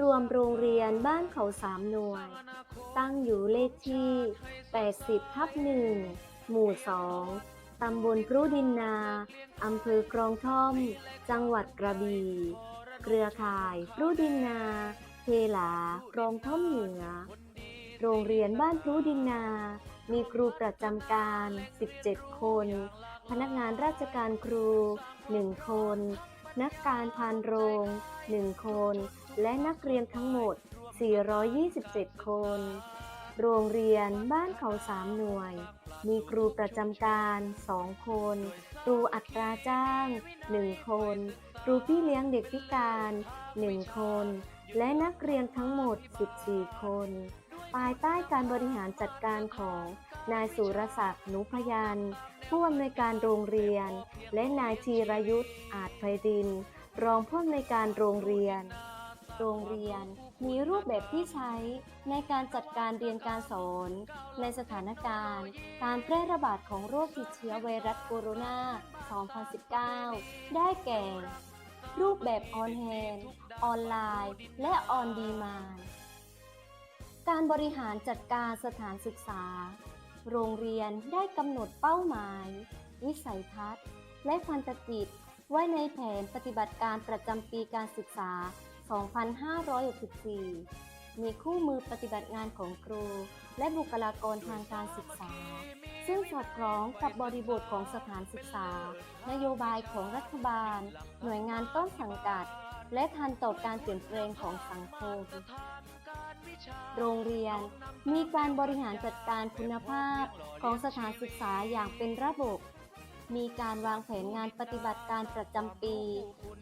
รวมโรงเรียนบ้านเขาสามหน่วย ตั้งอยู่เลขที่ 80 ทับหนึ่งหมู่2ตำบลพรุดินนา อำเภอกรองท่อม จังหวัดกระบี่ เครือข่ายพรุดินนา เทหลากรองท่อมเหนือ โรงเรียนบ้านพรุดินนา มีครูประจำการ 17 คน พนักงานราชการครู 1 คน นักการพานโรง 1 คน และนักเรียนทั้งหมด 427 คน โรงเรียนบ้านเขาสามหน่วย มีครูประจำการ 2 คน ครูอัตราจ้าง 1 คน ครูพี่เลี้ยงเด็กพิการ 1 คน และนักเรียนทั้งหมด 14 คน ภายใต้การบริหารจัดการของนายสุรศักดิ์หนุพยันผู้อำนวยการโรงเรียน และนายธีรยุทธ์อาจไพดิน รองผู้อำนวยการโรงเรียน โรงเรียน มีรูปแบบที่ใช้ในการจัดการเรียนการสอน ในสถานการณ์ การแพร่ระบาดของโรคติดเชื้อไวรัสโคโรนา 2019 ได้แก่ รูปแบบออนแฮนออนไลน์ และออนดีมานการบริหารจัดการสถานศึกษา โรงเรียนได้กำหนดเป้าหมาย วิสัยทัศน์ และพันธกิจไว้ในแผนปฏิบัติการประจำปีการศึกษา 2564 มีคู่มือปฏิบัติงานของครู และบุคลากรทางการศึกษา ซึ่งสอดคล้องกับบริบทของสถานศึกษา นโยบายของรัฐบาล หน่วยงานต้นสังกัด และทันต่อการเปลี่ยนแปลงของสังคม โรงเรียนมีการบริหารจัดการคุณภาพของสถานศึกษาอย่างเป็นระบบมีการวางแผนงานปฏิบัติการประจำปี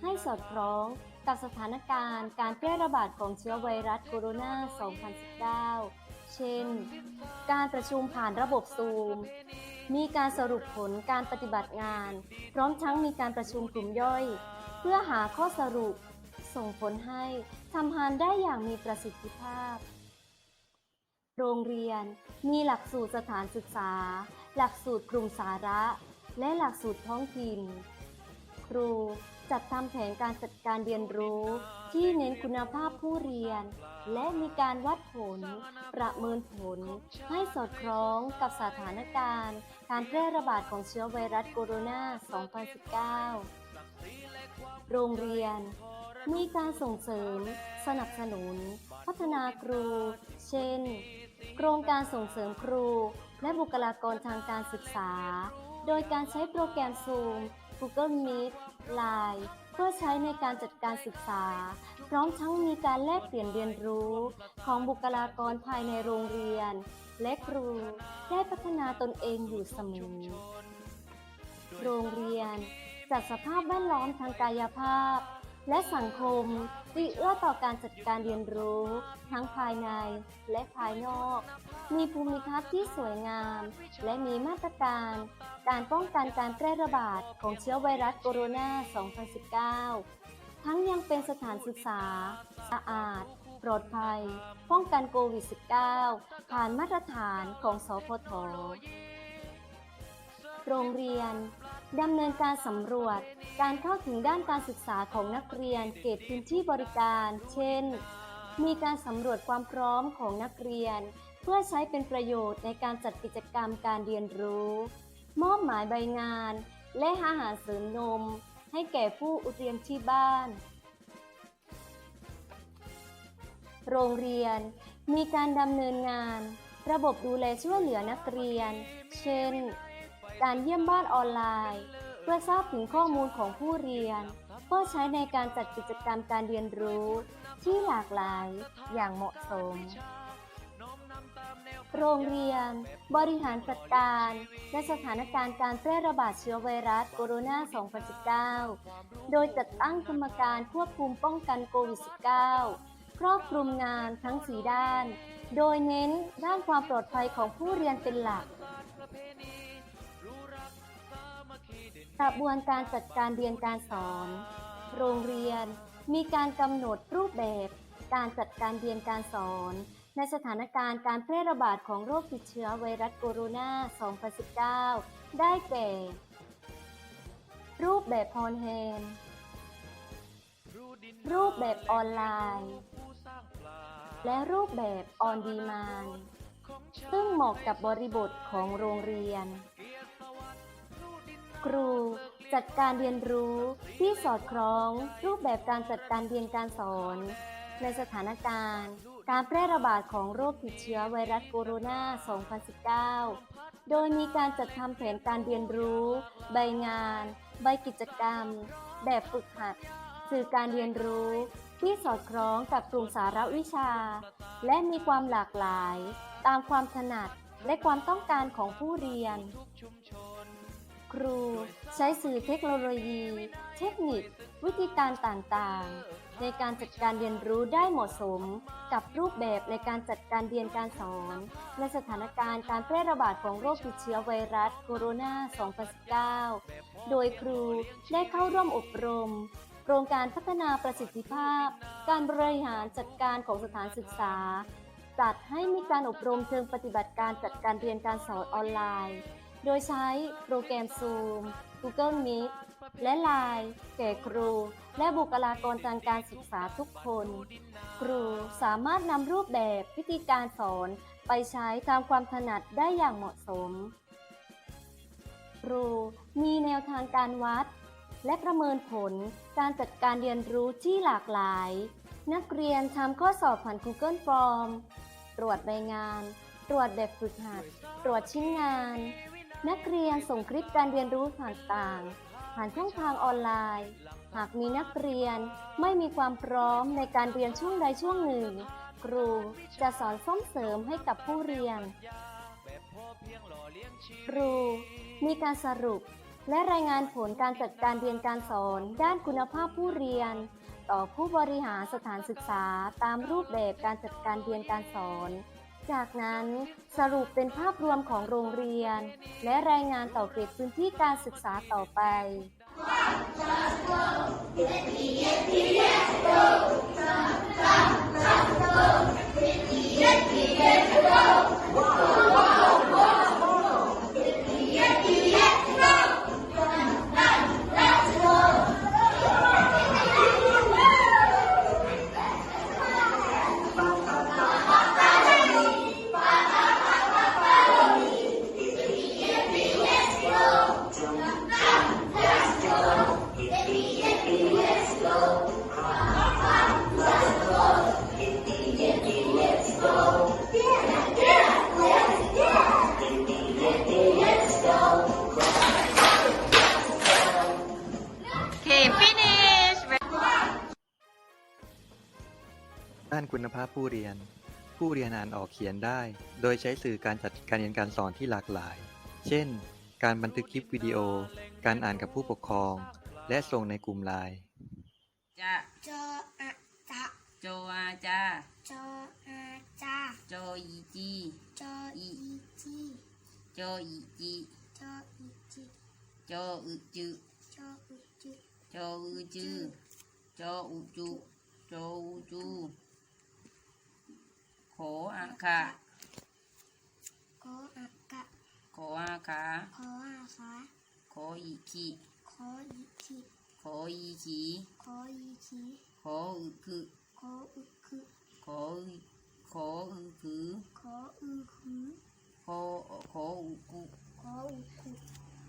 ให้สอดคล้อง กับสถานการณ์การแพร่ระบาดของเชื้อไวรัสโคโรนา 2019 เช่น การประชุมผ่านระบบซูม มีการสรุปผลการปฏิบัติงาน พร้อมทั้งมีการประชุมกลุ่มย่อย เพื่อหาข้อสรุป ส่งผลให้ทำงานได้อย่างมีประสิทธิภาพ โรงเรียนมีหลักสูตรสถานศึกษา หลักสูตรกลุ่มสาระ และหลักสูตรท้องถิ่น ครู จัดทำแผนการจัดการเรียนรู้ ที่เน้นคุณภาพผู้เรียน และมีการวัดผล ประเมินผล ให้สอดคล้องกับสถานการณ์ การแพร่ระบาดของเชื้อไวรัสโคโรนา 2019 โรงเรียน มีการส่งเสริม สนับสนุน พัฒนาครู เช่น โครงการส่งเสริมครู และบุคลากรทางการศึกษา โดยการใช้โปรแกรม Zoom Google Meet ไลน์เพื่อใช้ในการจัดการศึกษา พร้อมทั้งมีการแลกเปลี่ยนเรียนรู้ ของบุคลากรภายในโรงเรียน และครูได้พัฒนาตนเองอยู่เสมอ โรงเรียนจัดสภาพแวดล้อมทางกายภาพ และสังคมที่เอื้อต่อการจัดการเรียนรู้ ทั้งภายในและภายนอก มีภูมิทัศน์ที่สวยงาม และมีมาตรการ การป้องกันการแพร่ระบาดของเชื้อไวรัสโคโรนา 2019 ทั้งยังเป็นสถานศึกษา สะอาด ปลอดภัย ป้องกันโควิด -19 ผ่านมาตรฐานของสพทโรงเรียนดำเนินการสำรวจ การเข้าถึงด้านการศึกษาของนักเรียนเขตพื้นที่บริการ เช่น มีการสำรวจความพร้อมของนักเรียน เพื่อใช้เป็นประโยชน์ในการจัดกิจกรรมการเรียนรู้ มอบหมายใบงาน และอาหารเสริมนม ให้แก่ผู้อุเรียนที่บ้าน โรงเรียน มีการดำเนินงาน ระบบดูแลช่วยเหลือนักเรียน เช่น การเยี่ยมบ้านออนไลน์ เพื่อทราบถึงข้อมูลของผู้เรียน เพื่อใช้ในการจัดกิจกรรมการเรียนรู้ที่หลากหลายอย่างเหมาะสม โรงเรียน บริหารจัดการและสถานการณ์การแพร่ระบาดเชื้อไวรัสโคโรนา 2019 โดยจัดตั้งกรรมการควบคุมป้องกันโควิด -19 ครอบคลุมงานทั้ง4ด้าน โดยเน้นด้านความปลอดภัยของผู้เรียนเป็นหลัก ระบวนการจัดการเรียนการสอน โรงเรียน มีการกำหนดรูปแบบ การจัดการเรียนการสอน ในสถานการณ์การแพร่ระบาดของโรคติดเชื้อไวรัสโคโรนา 2019 ได้แก่ รูปแบบพรแฮนรูปแบบออนไลน์ และรูปแบบออนดีมานซึ่งเหมาะกับบริบทของโรงเรียน ครู จัดการเรียนรู้ที่สอดคล้องรูปแบบการจัดการเรียนการสอน ในสถานการณ์ การแพร่ระบาดของโรคติดเชื้อไวรัสโคโรนา 2019 โดยมีการจัดทำแผนการเรียนรู้ ใบงาน ใบกิจกรรม แบบฝึกหัด สื่อการเรียนรู้ที่สอดคล้องกับกลุ่มสาระวิชา และมีความหลากหลาย ตามความถนัดและความต้องการของผู้เรียน ครู ใช้สื่อเทคโนโลยี เทคนิค วิธีการต่างๆ ในการจัดการเรียนรู้ได้เหมาะสม กับรูปแบบในการจัดการเรียนการสอนในสถานการณ์การแพร่ระบาดของโรคติดเชื้อไวรัสโคโรนา 2019 โดยครูได้เข้าร่วมอบรมโครงการพัฒนาประสิทธิภาพ การบริหารจัดการของสถานศึกษา จัดให้มีการอบรมเชิงปฏิบัติการจัดการเรียนการสอนออนไลน์ โดยใช้โปรแกรม Zoom Google Meet และ Line แก่ครู และบุคลากรทางการศึกษาทุกคน ครูสามารถนำรูปแบบวิธีการสอนไปใช้ตามความถนัดได้อย่างเหมาะสม ครูมีแนวทางการวัด และประเมินผลการจัดการเรียนรู้ที่หลากหลาย นักเรียนทำข้อสอบผ่าน Google Form ตรวจใบงาน ตรวจแบบฝึกหัด ตรวจชิ้นงาน นักเรียนส่งคลิปการเรียนรู้ต่างๆ ผ่านช่องทางออนไลน์ หากมีนักเรียนไม่มีความพร้อมในการเรียนช่วงใดช่วงหนึ่ง ครูจะสอนส่งเสริมให้กับผู้เรียน ครูมีการสรุปและรายงานผลการจัดการเรียนการสอนด้านคุณภาพผู้เรียน ต่อผู้บริหารสถานศึกษาตามรูปแบบการจัดการเรียนการสอน จากนั้นสรุปเป็นภาพรวมของโรงเรียน และรายงานต่อเขตพื้นที่การศึกษาต่อไป Okay, านคุณภาพผู้เรียน ผู้เรียนอ่านออกเขียนได้ โดยใช้สื่อการจัดการเรียนการสอนที่หลากหลาย เช่น การบันทึกคลิปวิดีโอ การอ่านกับผู้ปกครอง และส่งในกลุ่มไลน์ จะจออะจะโจอาจาจออาจาโจอีจีจออีจีโจอีจีจออีจีโจอึจืจออุจุโจอึจืโจอุจุโจอุจูโขอา คาโกอากะโขอาขาขออาขาโขอีขีขออีทีโขอีขีขออีทีโขอึคือขออึคือโขอึโขอึคือขออึคือโขโขอุกุขออุคุ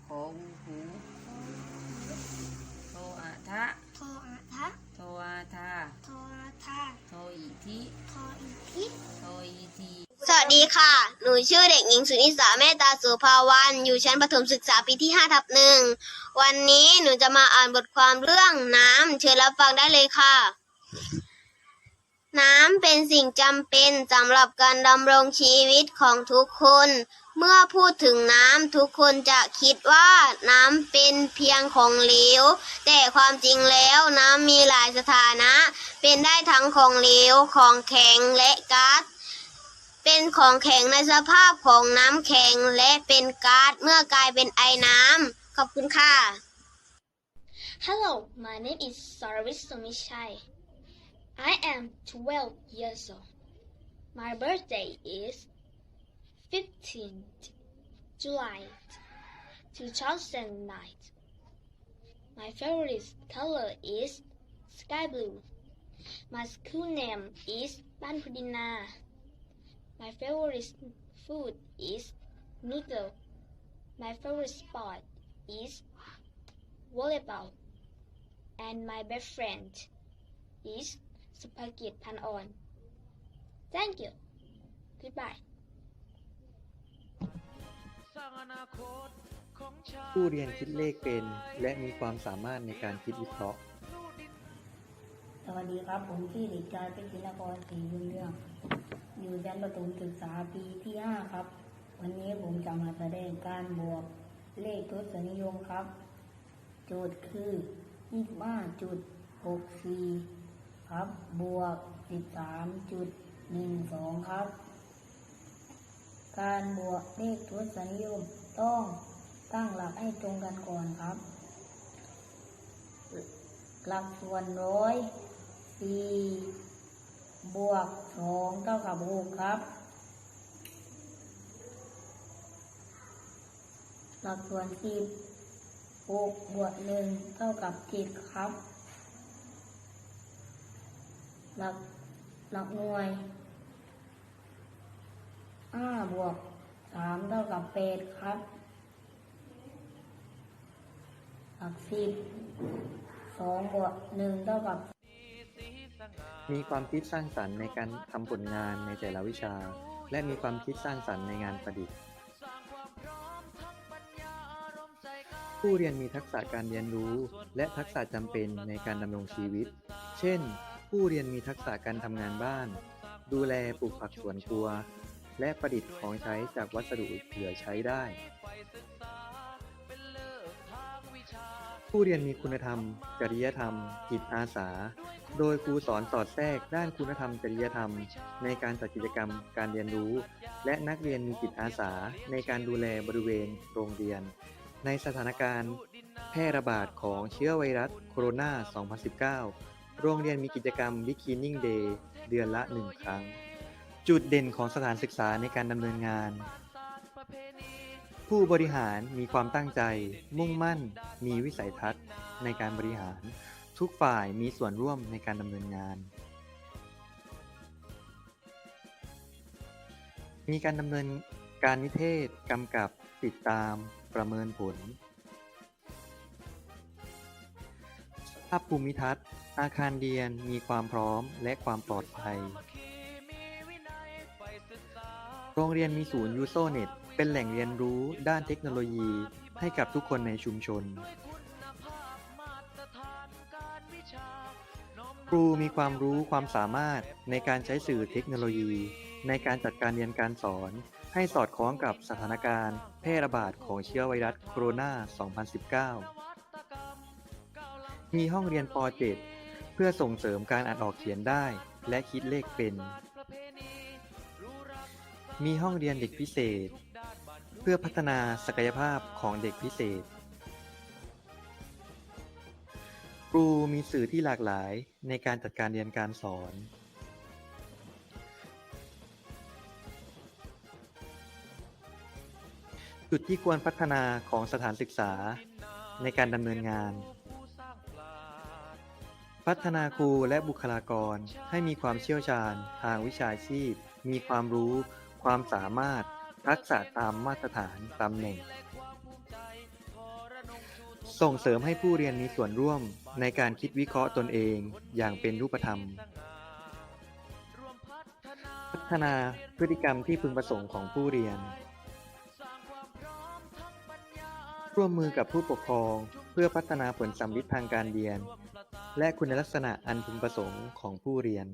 โขอุหูขออุคุโทอาทะทออาทะโทอาทา สวัสดีค่ะ หนูชื่อเด็กหญิงสุนิสาเมตตาสุภาวันอยู่ชั้นประถมศึกษาปีที่5ทับหนึ่ง วันนี้หนูจะมาอ่านบทความเรื่องน้ำเชิญรับฟังได้เลยค่ะ น้ำเป็นสิ่งจำเป็นสำหรับการดำรงชีวิตของทุกคน เมื่อพูดถึงน้ำทุกคนจะคิดว่าน้ำเป็นเพียงของเหลว แต่ความจริงแล้วน้ำมีหลายสถานะ เป็นได้ทั้งของเหลว ของแข็งและก๊าซ เป็นของแข็งในสภาพของน้ำแข็งและเป็นก๊าซเมื่อกลายเป็นไอน้ำขอบคุณค่ะ Hello, my name is Sarvis Sumichai. I am 12 years old. My birthday is 15th July 2009. My favorite color is sky blue. My school name is Ban Pudina. My favorite food is noodle. My favorite sport is volleyball. And my best friend is Supagit Panon. Thank you. Goodbye. ผู้เรียนคิดเลขเป็น และมีความสามารถในการคิดวิเคราะห์ สวัสดีครับ ผมชื่อเด็กชายเพชรศิลกรศรีบุญเรื่อง อยู่ชั้นประถมศึกษาปีที่ห้าครับ วันนี้ผมจะมาแสดงการบวกเลขทศนิยมครับ โจทย์คือ 25.64 ครับ บวก 13.12 ครับ การบวกเลขทศนิยมต้องตั้งหลักให้ตรงกันก่อนครับ หลักส่วนร้อยสี่ บวกสองเท่ากับหกครับ หลักส่วนสิบหกบวกหนึ่งเท่ากับเจ็ดครับ หลักหลักหน่วยห้าบวกสามเท่ากับแปดครับ หลักสิบสองบวกหนึ่งเท่ากับ มีความคิดสร้างสรรค์ในการทำผลงานในแต่ละวิชา และมีความคิดสร้างสรรค์ในงานประดิษฐ์ ผู้เรียนมีทักษะการเรียนรู้ และทักษะจำเป็นในการดำรงชีวิต เช่น ผู้เรียนมีทักษะการทำงานบ้าน ดูแลปลูกผักสวนครัว และประดิษฐ์ของใช้จากวัสดุเหลือใช้ได้ผู้เรียนมีคุณธรรม จริยธรรม จิตอาสา โดยครูสอนสอดแทรกด้านคุณธรรมจริยธรรม ในการจัดกิจกรรมการเรียนรู้ และนักเรียนมีจิตอาสา ในการดูแลบริเวณโรงเรียน ในสถานการณ์ แพร่ระบาดของเชื้อไวรัสโคโรนา 2019 โรงเรียนมีกิจกรรม Beginning Day เดือนละหนึ่งครั้ง จุดเด่นของสถานศึกษาในการดำเนินงาน ผู้บริหารมีความตั้งใจ มุ่งมั่น มีวิสัยทัศน์ในการบริหาร ทุกฝ่ายมีส่วนร่วมในการดำเนินงาน มีการดำเนินการนิเทศกำกับติดตามประเมินผล ภาพภูมิทัศน์ อาคารเรียนมีความพร้อมและความปลอดภัย โรงเรียนมีศูนย์ยูโซเน็ตเป็นแหล่งเรียนรู้ด้านเทคโนโลยีให้กับทุกคนในชุมชน ครูมีความรู้ความสามารถในการใช้สื่อเทคโนโลยี ในการจัดการเรียนการสอน ให้สอดคล้องกับสถานการณ์ แพร่ระบาดของเชื้อไวรัสโคโรนา 2019 มีห้องเรียนป .7 เพื่อส่งเสริมการอ่านออกเขียนได้ และคิดเลขเป็น มีห้องเรียนเด็กพิเศษ เพื่อพัฒนาศักยภาพของเด็กพิเศษ ครูมีสื่อที่หลากหลายในการจัดการเรียนการสอนจุดที่ควรพัฒนาของสถานศึกษาในการดำเนินงาน พัฒนาครูและบุคลากรให้มีความเชี่ยวชาญ ทางวิชาชีพ มีความรู้ ความสามารถ ทักษะตามมาตรฐานตำแหน่ง ส่งเสริมให้ผู้เรียนมีส่วนร่วมในการคิดวิเคราะห์ตนเองอย่างเป็นรูปธรรม พัฒนาพฤติกรรมที่พึงประสงค์ของผู้เรียน ร่วมมือกับผู้ปกครองเพื่อพัฒนาผลสัมฤทธิ์ทางการเรียน และคุณลักษณะอันพึงประสงค์ของผู้เรียน